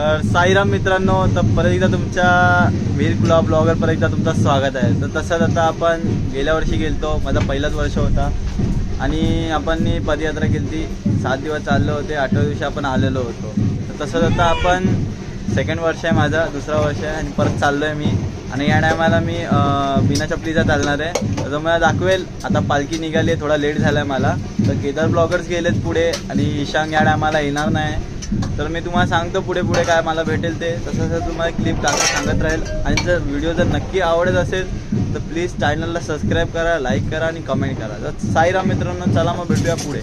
तर साईराम मित्रांनो तर परत एकदा तुमच्या वीर कुला ब्लॉगर परत एकदा तुमचं स्वागत आहे. तर तसंच आता आपण गेल्या वर्षी गेलतो माझा पहिलाच वर्ष होता. आणि आपण पदयात्रा केली सात दिवस चाललो होते आठव्या दिवशी आपण आलेलो होतो. तर तसंच आता आपण सेकंड वर्ष आहे माझा दुसरा वर्ष आहे आणि परत चाललो आहे मी. आणि या टायमाला मी बिना चपलीचा चालणार आहे. तर तुम्हाला दाखवेल आता पालखी निघाली आहे थोडा लेट झाला आहे मला. तर केदार ब्लॉगर्स गेलेत पुढे आणि ईशांग या टायमाला येणार नाही. तर मी तुम्हाला सांगतो पुढे पुढे काय मला भेटेल ते. तसं तसं तुम्हाला क्लिप टाकत सांगत राहील आणि जर व्हिडिओ जर नक्की आवडत असेल तर प्लीज चॅनलला सबस्क्राईब करा लाईक करा आणि कमेंट करा. तर साईराम मित्रांनो चला मग भेटूया पुढे.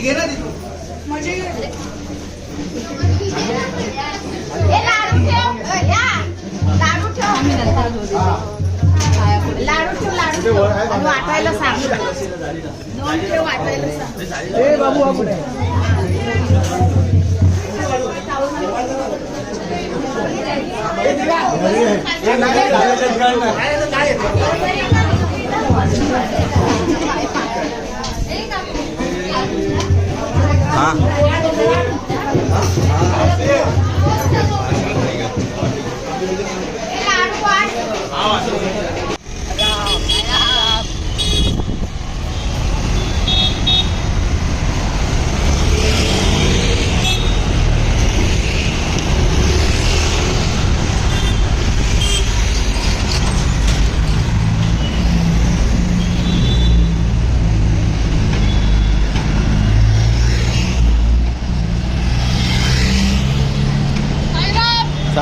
ठेव लाडू वाटायला सांग. दोन वाटायला सांग. हा.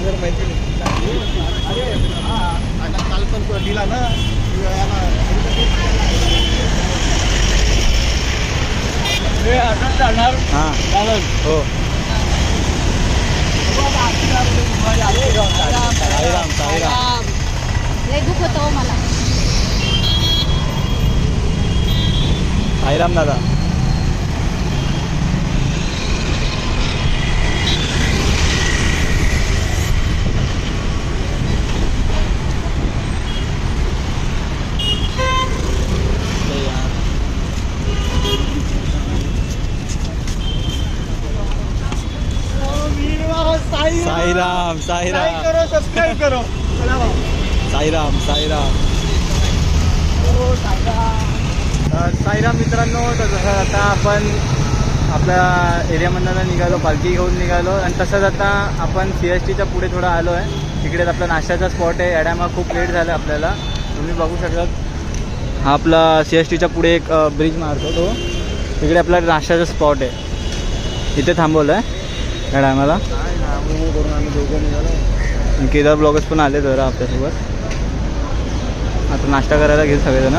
इशारा साईराम साईराम हा हो. साईराम साईराम. लय दुख होतं हो मला. साईराम दादा. साईराम साईराम. सबस्क्राईब करो साईराम साईराम. साईराम. मित्रांनो तर जसं आता आपण आपल्या एरियामधनं निघालो पालखी घेऊन निघालो. आणि तसंच आता आपण सी एस टीच्या पुढे थोडं आलो आहे. तिकडेच आपला नाश्त्याचा स्पॉट आहे. या खूप लेट झालं आपल्याला. तुम्ही बघू शकता हा आपला सी एस टीच्या पुढे एक ब्रिज मारतो तो. तिकडे आपला नाश्त्याचा स्पॉट आहे. इथे थांबवलं आहे या टायमाला? केदार ब्लॉगर्स पण आले जरा आपल्यासोबत. आता नाश्ता करायला घेऊ सगळेजण.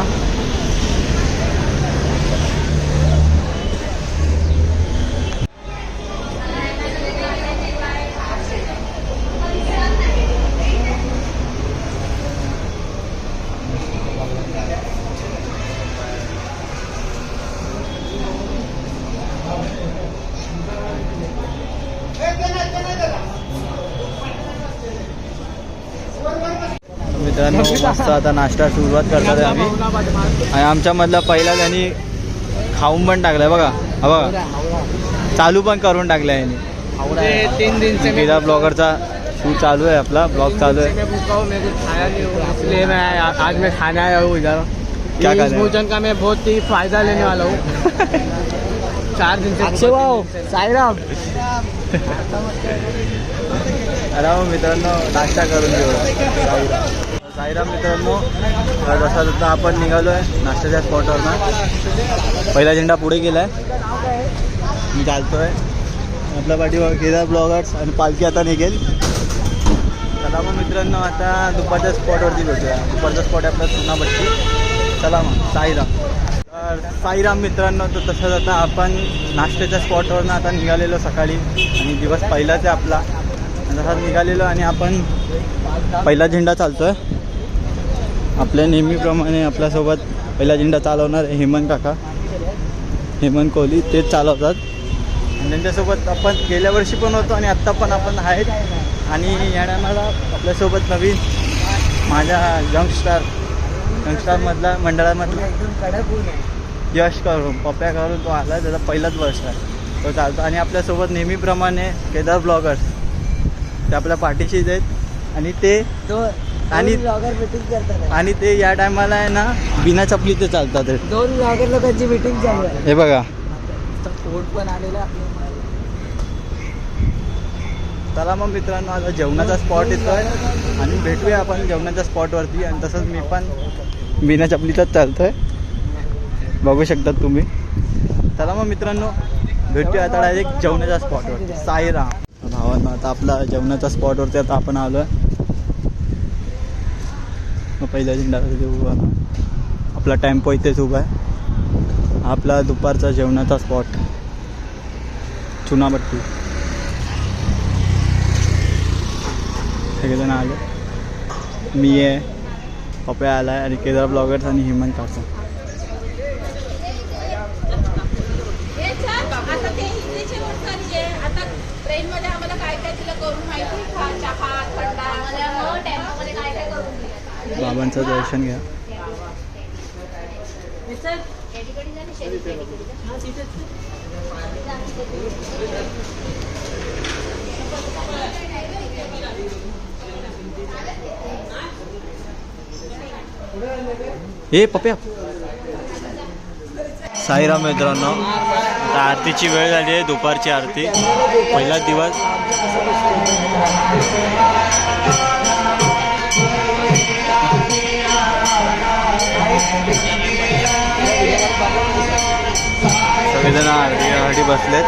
मित्रांनो मस्त आता नाश्ता सुरुवात करतात आहे आम्ही. आणि आमच्यामधला पहिला त्यांनी खाऊन पण टाकलाय बघा. हा बघा. चालू पण करून टाकलाय यांनी. तीन दिन से केदार ब्लॉगरचा शूट चालू आहे आपला ब्लॉग चालू आहे. हूँ हूँ आज मैं खाने हूँ इधर क्या? भोजन का मैं बहुत ही फायदा लेने वाला हूँ. चार दिन से अक्षय भाऊ, साईराम. अरे हो मित्रांनो नाश्ता करून घेऊ साईराम मित्रांनो जसा जसा आपण निघालो आहे नाश्त्याच्या स्पॉटवरनं पहिला झेंडा पुढे गेला आहे मी चालतोय. आपल्या पाठी केदार ब्लॉगर्स आणि पालखी आता निघेल. चला मग मित्रांनो आता दुपारच्या स्पॉटवरती भेटूया. दुपारचा स्पॉट आहे आपला चुनाभट्टी चला मग साईराम. तर साईराम मित्रांनो तर तसंच आता आपण नाश्त्याच्या स्पॉटवरनं आता निघालेलो सकाळी. आणि दिवस पहिलाच आहे आपला. आणि तसाच निघालेलो आणि आपण पहिला झेंडा चालतो आहे आपल्या नेहमीप्रमाणे आपल्यासोबत पहिला झेंडा चालवणार आहे हेमंत काका. हेमंत कोहली तेच चालवतात. आणि त्यांच्यासोबत आपण गेल्या वर्षी पण होतो आणि आत्ता पण आपण आहेत. आणि या टायमाला आपल्यासोबत नवीन माझ्या यंगस्टार यंगस्टारमधला मंडळामधला यश करून पप्प्या करून तो आला त्याचा पहिलाच वर्ष आहे. तो चालतो. आणि आपल्यासोबत नेहमीप्रमाणे केदार ब्लॉगर्स ते आपल्या पाठीशीच आहेत. आणि ते आणि आणि ते या टायमाला आहे ना बिना चपलीचे चालतात आहेत. दोन लोकांची मीटिंग चालू आहे. हे बघा. पण आलेला चला मग मित्रांनो आता जेवणाचा स्पॉट येतोय. आणि भेटूया आपण जेवणाच्या स्पॉटवरती आणि तसंच मी पण बिना चपलीचाच चालतोय. बघू शकतात तुम्ही. चला मग मित्रांनो भेटूया आता डायरेक्ट जेवणाच्या स्पॉटवरती साईराम. भावांना आता आपला जेवणाच्या स्पॉटवरती आता आपण आलो आहे पहिला झेंडा उभा आपला टेम्पो इथेच उभा आहे. आपला दुपारचा जेवणाचा स्पॉट चुनाभट्टी. सगळेजण आले. मी आहे पप्या आला आहे आणि केदार ब्लॉगर्स आणि हेमंत काका हे छान आता ते हिंदीचे वरती आहे आता ट्रेन मध्ये आम्हाला काय काय तिला करून माहिती आहे का चहा थंडा टेम्पो मध्ये काय काय करून दिलं. बाबांचं दर्शन घ्या. हे ए पप्या. साईराम मित्रांनो आता आरतीची वेळ झाली आहे दुपारची आरती. पहिला दिवस. सगळेजण आरतीसाठी बसलेत.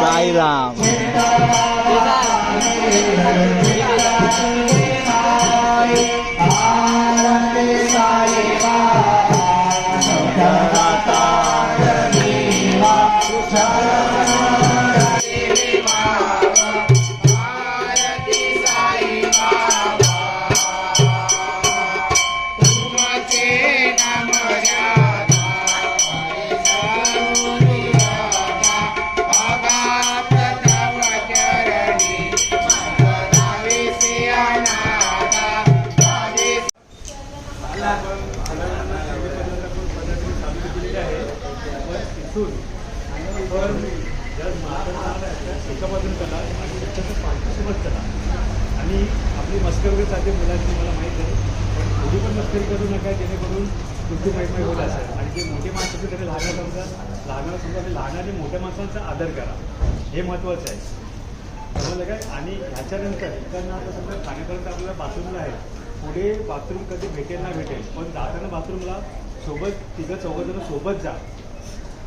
साईराम. आणि आपली मस्करी चालते मुलांची मला माहीत आहे पण थोडी पण मस्करी करू नका जेणेकरून तुमची माहीत होत असेल. आणि जे मोठे माणसं असतील त्याने लहान समजा लहानाला समजा आणि लहान आणि मोठ्या माणसांचा आदर करा. हे महत्त्वाचं आहे. समजलं काय? आणि ह्याच्यानंतर त्यांना आता समजा खाण्यापर्यंत आपल्याला बाथरूमला आहे. पुढे बाथरूम कधी भेटेल ना भेटेल. पण जाताना बाथरूमला सोबत तिघं चौघं जण सोबत जा.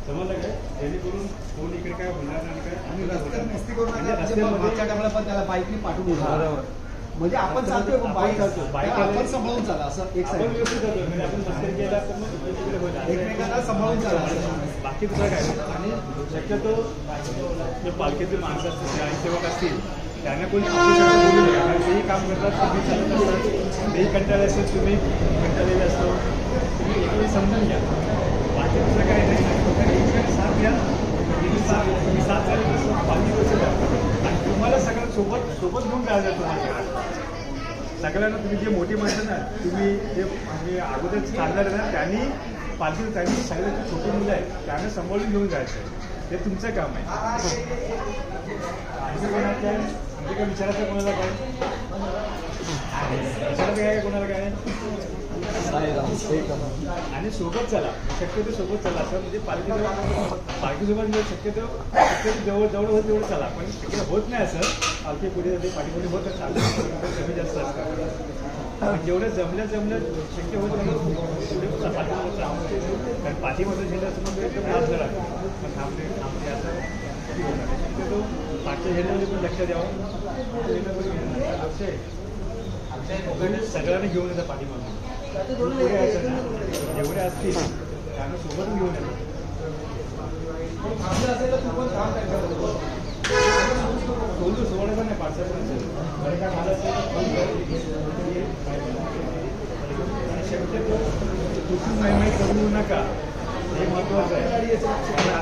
समजलं काय जेणेकरून कोण इकडे काय होणार नाही काय? आणि रस्त्यात मस्ती करू नका म्हणजे रस्त्यामध्ये- मागच्या टायमाला पण त्याला बाईकने पाठवून. म्हणजे आपण चालतोय पण बाईक चालतो बाईक आपण सांभाळून चाला असं एक आपण साईड व्यवस्थित जातो म्हणजे आपण मस्करी केला तर मग इकडे तिकडे होईल. असं एकमेकांना सांभाळून चाला असं. बाकी दुसरं काय? नाही. आणि शक्यतो जे पालखीचे माणसं असतील जे सेवक असतील त्यांना कोणी आपल्या शब्द बोलू नका कारण तेही काम करतात तुम्ही चालत असतात. तेही कंटाळे असेल तुम्ही कंटाळलेले असतो तुम्ही एकवेळी समजून घ्या. बाकी दुसरं काय नाही फक्त साथ घ्या तुम्ही साथ तुम्ही साथ द्याल तसं बाकी गोष्टी द्या आणि तुम्हाला सगळ्या सोबत सोबत घेऊन जायचं तुम्हाला सगळ्यांना तुम्ही जे मोठी माणसं ना तुम्ही जे म्हणजे अगोदर चालणार ना त्यांनी पालखी त्यांनी सगळे जे छोटी मुलं आहेत त्यांना सांभाळून घेऊन जायचं हे तुमचं काम आहे. आणखी कोणाला काय? आणखी काय विचारायचं कोणाला काय? विचारायचं काय कोणाला काय? आणि सोबत चला. शक्यतो सोबत चला असं म्हणजे पालखी पालखी पालखीसोबत म्हणजे शक्यतो शक्यतो जवळ जवळ होत तेवढं चला. पण शक्यतो होत नाही असं. पालखी पुढे जाते पाठीपुढे होत कमी जास्त असतं. जेवढं जमल्या जमल्या शक्य होत तेवढे पाठीमध्ये कारण पाठीमध्ये झेंडा समोर एकदम लाभ झाला पण थांबले थांबले असं शक्यतो पाठच्या झेंड्यामध्ये पण लक्ष द्यावं. झेंडा घेऊन लक्ष आहे सगळ्यांना घेऊन येतात पाठीमागून जेवढे असतील त्यांना सोबत घेऊन पण पाच पण काय मला शक्यतो नाही करू नका हे महत्वाचं आहे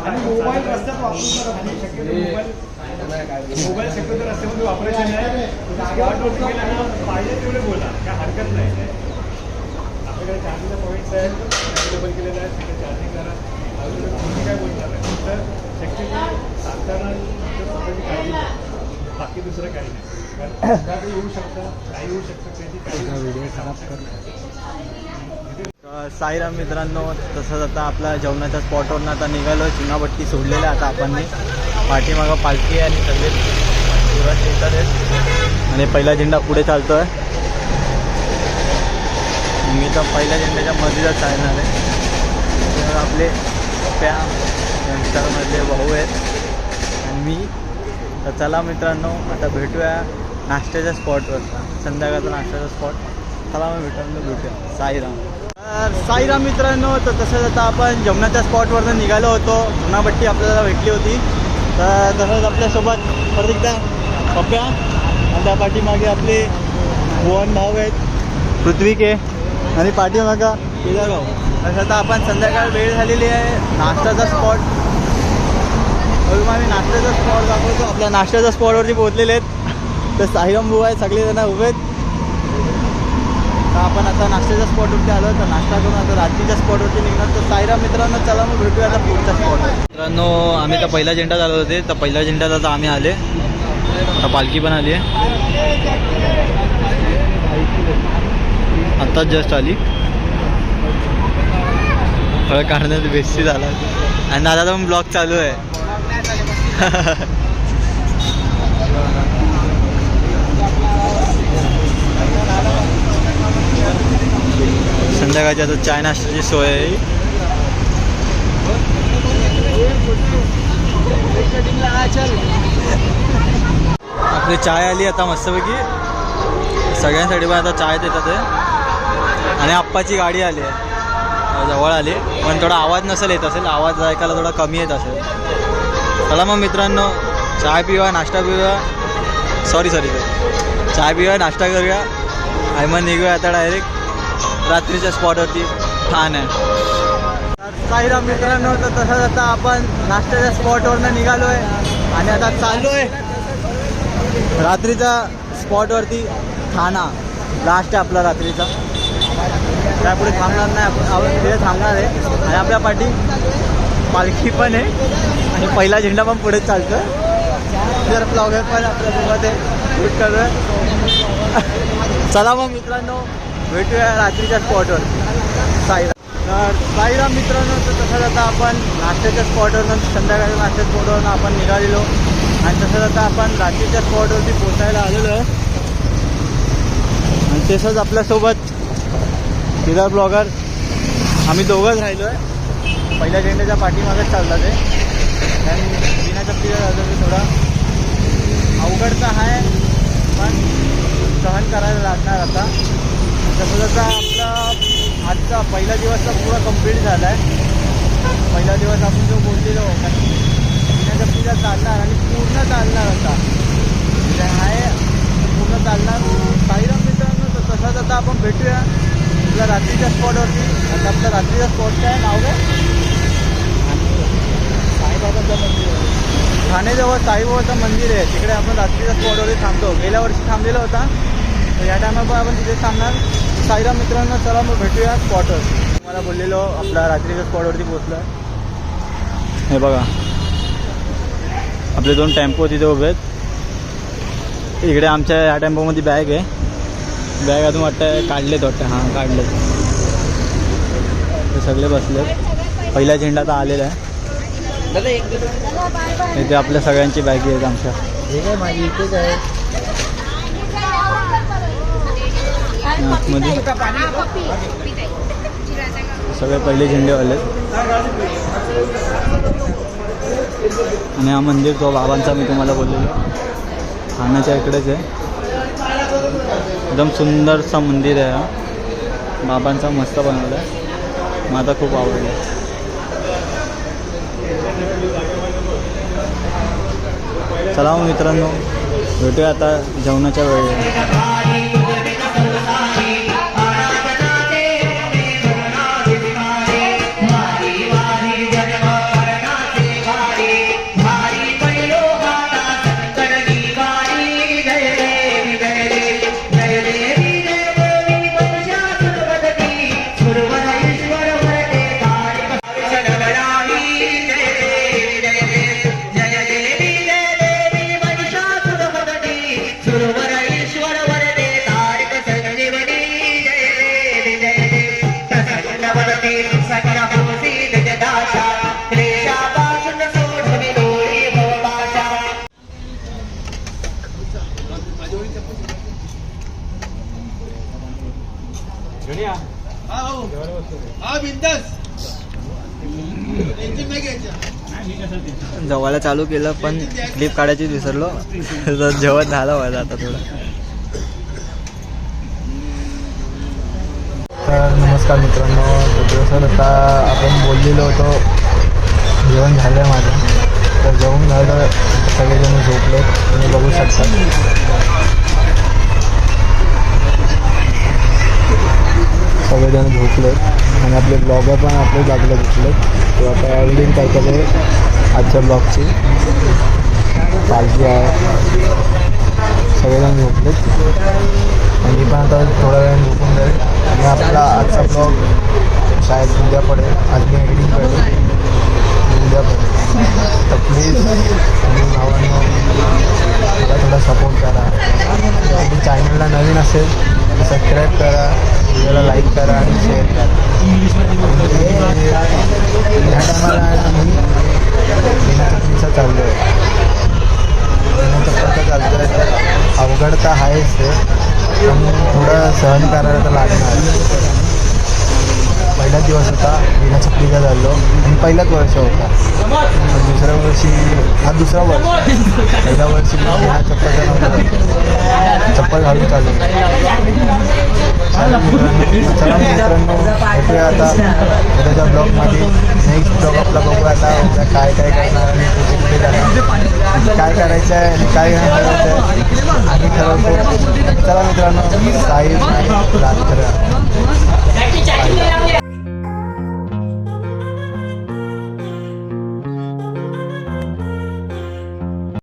आणि मोबाईल रस्त्यात वापरू नका. शक्यतो मोबाईल मोबाईल शक्यतो रस्त्यामध्ये वापरायचे नाही पाहिजे तेवढे बोला काय हरकत नाही आपल्याकडे चार्जिंगचा पॉईंट्स आहेत अवेलेबल केलेले आहेत तिथे चार्जिंग करा. अजून तुम्ही काय बोलणार आहे? तर शक्यतो सांगताना स्वतःची काळजी. बाकी दुसरं काही नाही. कारण येऊ शकतं काही होऊ शकतं त्याची काही व्हिडिओ खराब तर साईराम मित्रांनो तसंच आता आपला जेवणाच्या स्पॉटवरून आता निघालो चुनाभट्टी सोडलेल्या आता आपण पाठीमागं पालखी आहे आणि सगळे. सुरत येतात आणि पहिला झेंडा पुढे चालतोय. मी तर पहिल्या झेंड्याच्या मध्येच चालणार आहे. तर आपले पप्या यांच्यामधले भाऊ आहेत. आणि मी. तर चला मित्रांनो आता भेटूया नाश्त्याच्या स्पॉटवरचा संध्याकाळचा नाश्त्याचा स्पॉट चला मग मित्रांनो भेटूया. साईराम. तर साईराम मित्रांनो तर तसंच आता आपण जमनाच्या स्पॉटवरनं निघालो होतो. जुनाभट्टी आपल्याला भेटली होती. तर तसंच आपल्यासोबत परत एकदा पप्प्या. आणि त्या पाठीमागे आपले भुवन भाऊ आहेत. पृथ्वी के आणि पाठीमागा केदार भाऊ तसं आता आपण संध्याकाळ वेळ झालेली आहे. नाश्त्याचा स्पॉट बघू आम्ही नाश्त्याचा स्पॉट दाखवतो. आपल्या नाश्त्याच्या स्पॉटवरती पोहोचलेले आहेत. तर साईराम भाऊ आहे सगळे जण उभे आहेत. तर आपण आता नाश्त्याच्या स्पॉटवरती आलो. तर नाश्ता करून आता रात्रीच्या स्पॉटवरती निघणार. तर साईराम मित्रांनो चला मग भेटूया आता पुढच्या स्पॉटवर मित्रांनो आम्ही तर पहिल्या झेंडा चालवत होते. तर पहिल्या झेंड्यात आता आम्ही आले. आता पालखी पण आली आहे. आत्ताच जस्ट आली. फळ काढण्यात बेस्टी झाला. आणि दादाचा पण ब्लॉग चालू आहे. संध्याकाळची आता चाय नाश्त्याची सोय आहे. आपली चाय आली आता मस्तपैकी. सगळ्यांसाठी पण आता चाय देतात आहे आणि आप्पाची गाडी आली आहे. जवळ आली. पण थोडा आवाज नसेल येत असेल. आवाज ऐकायला थोडा कमी येत असेल. चला मग मित्रांनो चहा पिवा नाश्ता पिऊया. सॉरी सॉरी सॉरी चाय पिवा नाश्ता करूया. आणि मग निघूया आता डायरेक्ट रात्रीच्या स्पॉटवरती छान आहे. साईराम मित्रांनो तर तसंच आता आपण नाश्त्याच्या स्पॉटवरनं निघालो आहे आणि आता चाललो आहे रात्रीचा स्पॉटवरती ठाणा लास्ट आहे आपला रात्रीचा. त्यापुढे थांबणार नाही आपण तिथे थांबणार आहे. आणि आपल्या पाठी पालखी पण आहे. आणि पहिला झेंडा पण पुढे चालतो जर ब्लॉगर पण आपल्यासोबत आहे शूट करूया. चला मग मित्रांनो भेटूया रात्रीच्या स्पॉटवर साईराम. तर साईराम मित्रांनो तर तसंच आता आपण नाश्त्याच्या स्पॉटवरनं संध्याकाळच्या नाश्त्याच्या स्पॉटवरनं आपण निघालेलो. आणि तसंच आता आपण रात्रीच्या स्पॉटवरती पोचायला आलेलो आहे. आणि तसंच आपल्यासोबत केदार ब्लॉगर. आम्ही दोघंच राहिलो आहे पहिल्या झेंड्याच्या पाठीमागेच चालला ते. कारण बिना चपलीचा जातो ते थोडा. तर आहे पण सहन करायला लागणार आता. तसं जसं आपला आजचा पहिला दिवस तर पुरा कंप्लीट झाला आहे पहिला दिवस आपण जो बोललेलो बिना चपलीचा चालणार आणि पूर्ण चालणार आता. म्हणजे आहे पूर्ण चालणार. साईराम मित्रांनो तसाच आता आपण भेटूया. आपल्या रात्रीच्या स्पॉटवरती आता आपल्या रात्रीचा स्पॉटचं काय नाव. काय साईबाबाचं मंदिर आहे ठाणेजवळ साईबाबाचं मंदिर आहे. तिकडे आपण रात्रीच्या स्पॉटवरती थांबतो. गेल्या वर्षी थांबलेला होता. तर या टायमाला पण आपण तिथे थांबणार. साईराम मित्रांना चला मग भेटूया स्पॉटवर मला बोललेलो आपल्या रात्रीच्या स्पॉटवरती पोचलो हे बघा. आपले दोन टेम्पो तिथे उभे आहेत. इकडे आमच्या ह्या टेम्पोमध्ये बॅग आहे. बॅग अजून वाटतं काढलेत वाटतं हां काढले ते सगळे बसले पहिला झेंडा तर आलेला आहे. इथे आपल्या सगळ्यांची बॅगी आहेत आमच्या. आतमध्ये सगळे पहिले झेंडेवाले आहेत. आणि हा मंदिर तो बाबांचा मी तुम्हाला बोललेलो. ठाण्याच्या इकडेच आहे. एकदम सुंदरसा मंदिर आहे हा. बाबांचा मस्त बनवला आहे मला खूप आवडलं. चला मग मित्रांनो भेटूया आता जेवणाच्या वेळेला. काढायला चालू केलं पण क्लिप काढायची विसरलो. तर जेवण झालं माझं आता थोडं. तर नमस्कार मित्रांनो सर आता आपण बोललेलो होतो जेवण झालं आहे माझं. तर जेवण झालं सगळेजण झोपले तुम्ही बघू शकता. सगळेजण झोपले आणि आपले ब्लॉगर पण आपले जागले झोपले तो आता एडिटिंग करतात आजच्या ब्लॉगची काळजी आहे. सगळेजण झोपले आणि मी पण आता थोड्या वेळ झोपून जाईल. आणि आपला आजचा ब्लॉग शाळेत उद्या पडेल. आज मी एडिटिंग करेल उद्या पडेल. तर प्लीज तुम्ही भावांना मला थोडा सपोर्ट करा. तुम्ही चॅनलला नवीन असेल तर सबस्क्राईब करा. व्हिडिओला लाईक करा आणि शेअर करा. ह्या टायमाला आहे ना मी विनाचकरीचा आहे विनाचक्करचा चालतो आहे तर अवघड तर आहेच ते पण थोडं सहन करायला तर लागणार. पहिला दिवस होता विनाची पूजा झालो. आणि पहिलाच वर्ष होता. दुसऱ्या वर्षी हा दुसरा वर्ष. पहिल्या वर्षी चप्पल चप्पल घालून चालू चला मित्रांनो भेटूया आता ब्लॉगमध्ये. नेक्स्ट ब्लॉग आपला बघू आता काय काय करणार आणि कुठे कुठे जाणार. काय करायचं आहे आणि काय करायचं आहे आम्ही ठरवतो. चला मित्रांनो साहेब राज करा